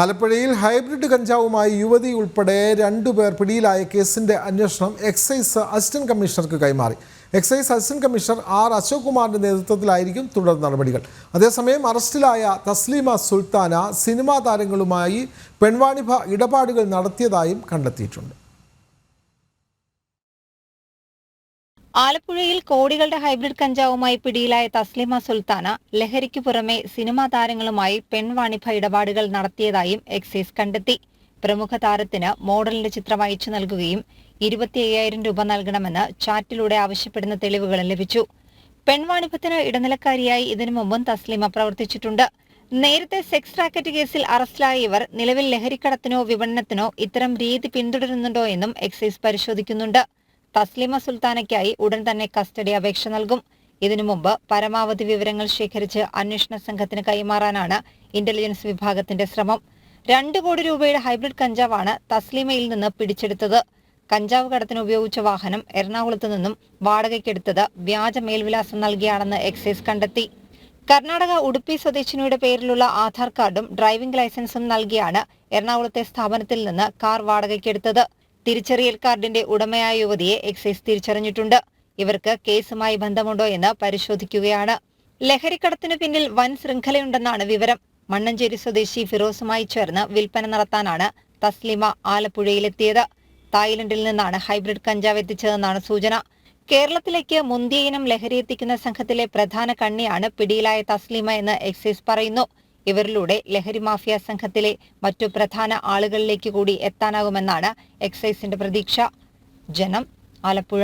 ആലപ്പുഴയിൽ ഹൈബ്രിഡ് കഞ്ചാവുമായി യുവതി ഉൾപ്പെടെ രണ്ടുപേർ പിടിയിലായ കേസിന്റെ അന്വേഷണം എക്സൈസ് അസിസ്റ്റന്റ് കമ്മീഷണർക്ക് കൈമാറി. Excise assistant commissioner R Ashok കുമാറിന്റെ നേതൃത്വത്തിലായിരിക്കും തുടർ നടപടികൾ. അതേസമയം അറസ്റ്റിലായ തസ്ലീമ സുൽത്താന സിനിമാ താരങ്ങളുമായി പെൺവാണിഭ ഇടപാടുകൾ നടത്തിയതായും കണ്ടെത്തിയിട്ടുണ്ട്. ആലപ്പുഴയിൽ കോടികളുടെ ഹൈബ്രിഡ് കഞ്ചാവുമായി പിടിയിലായ തസ്ലിമ സുൽത്താന ലഹരിക്കു പുറമെ സിനിമാ താരങ്ങളുമായി പെൺവാണിഭ ഇടപാടുകൾ നടത്തിയതായും എക്സൈസ് കണ്ടെത്തി. പ്രമുഖ താരത്തിന് മോഡലിന്റെ ചിത്രം അയച്ചു നൽകുകയും ഇരുപത്തി അയ്യായിരം രൂപ നൽകണമെന്ന് ചാറ്റിലൂടെ ആവശ്യപ്പെടുന്ന തെളിവുകൾ ലഭിച്ചു. പെൺവാണിഭത്തിന് ഇടനിലക്കാരിയായി ഇതിനു മുമ്പും തസ്ലിമ പ്രവർത്തിച്ചിട്ടുണ്ട്. നേരത്തെ സെക്സ് റാക്കറ്റ് കേസിൽ അറസ്റ്റിലായ ഇവർ നിലവിൽ ലഹരിക്കടത്തിനോ വിപണനത്തിനോ ഇത്തരം രീതി പിന്തുടരുന്നുണ്ടോ എന്നും എക്സൈസ് പരിശോധിക്കുന്നുണ്ട്. തസ്ലിമ സുൽത്താനയ്ക്കായി ഉടൻ തന്നെ കസ്റ്റഡി അപേക്ഷ നൽകും. ഇതിനു മുമ്പ് പരമാവധി വിവരങ്ങൾ ശേഖരിച്ച് അന്വേഷണ സംഘത്തിന് കൈമാറാനാണ് ഇന്റലിജൻസ് വിഭാഗത്തിന്റെ ശ്രമം. രണ്ട് കോടി രൂപയുടെ ഹൈബ്രിഡ് കഞ്ചാവാണ് തസ്ലിമയിൽ നിന്ന് പിടിച്ചെടുത്തത്. കഞ്ചാവ് കടത്തിന് ഉപയോഗിച്ച വാഹനം എറണാകുളത്ത് നിന്നും വാടകയ്ക്കെടുത്തത് വ്യാജ മേൽവിലാസം നൽകിയാണെന്ന് എക്സൈസ് കണ്ടെത്തി. കർണാടക ഉടുപ്പി സ്വദേശിനിയുടെ പേരിലുള്ള ആധാർ കാർഡും ഡ്രൈവിംഗ് ലൈസൻസും നൽകിയാണ് എറണാകുളത്തെ സ്ഥാപനത്തിൽ നിന്ന് കാർ വാടകയ്ക്കെടുത്തത്. തിരിച്ചറിയൽ കാർഡിന്റെ ഉടമയായ യുവതിയെ എക്സൈസ് തിരിച്ചറിഞ്ഞിട്ടുണ്ട്. ഇവർക്ക് കേസുമായി ബന്ധമുണ്ടോ എന്ന് പരിശോധിക്കുകയാണ്. ലഹരിക്കടത്തിനു പിന്നിൽ വൻ ശൃംഖലയുണ്ടെന്നാണ് വിവരം. മണ്ണഞ്ചേരി സ്വദേശി ഫിറോസുമായി ചേർന്ന് വിൽപ്പന നടത്താനാണ് തസ്ലിമ ആലപ്പുഴയിലെത്തിയത്. തായ്ലൻഡിൽ നിന്നാണ് ഹൈബ്രിഡ് കഞ്ചാവ് എത്തിച്ചതെന്നാണ് സൂചന. കേരളത്തിലേക്ക് മുന്തിയ ഇനം ലഹരി എത്തിക്കുന്ന സംഘത്തിലെ പ്രധാന കണ്ണിയാണ് പിടിയിലായ തസ്ലിമ എന്ന് എക്സൈസ് പറയുന്നു. ഇവരിലൂടെ ലഹരി മാഫിയ സംഘത്തിലെ മറ്റു പ്രധാന ആളുകളിലേക്ക് കൂടി എത്താനാകുമെന്നാണ് എക്സൈസിന്റെ പ്രതീക്ഷ. ജനം ആലപ്പുഴ.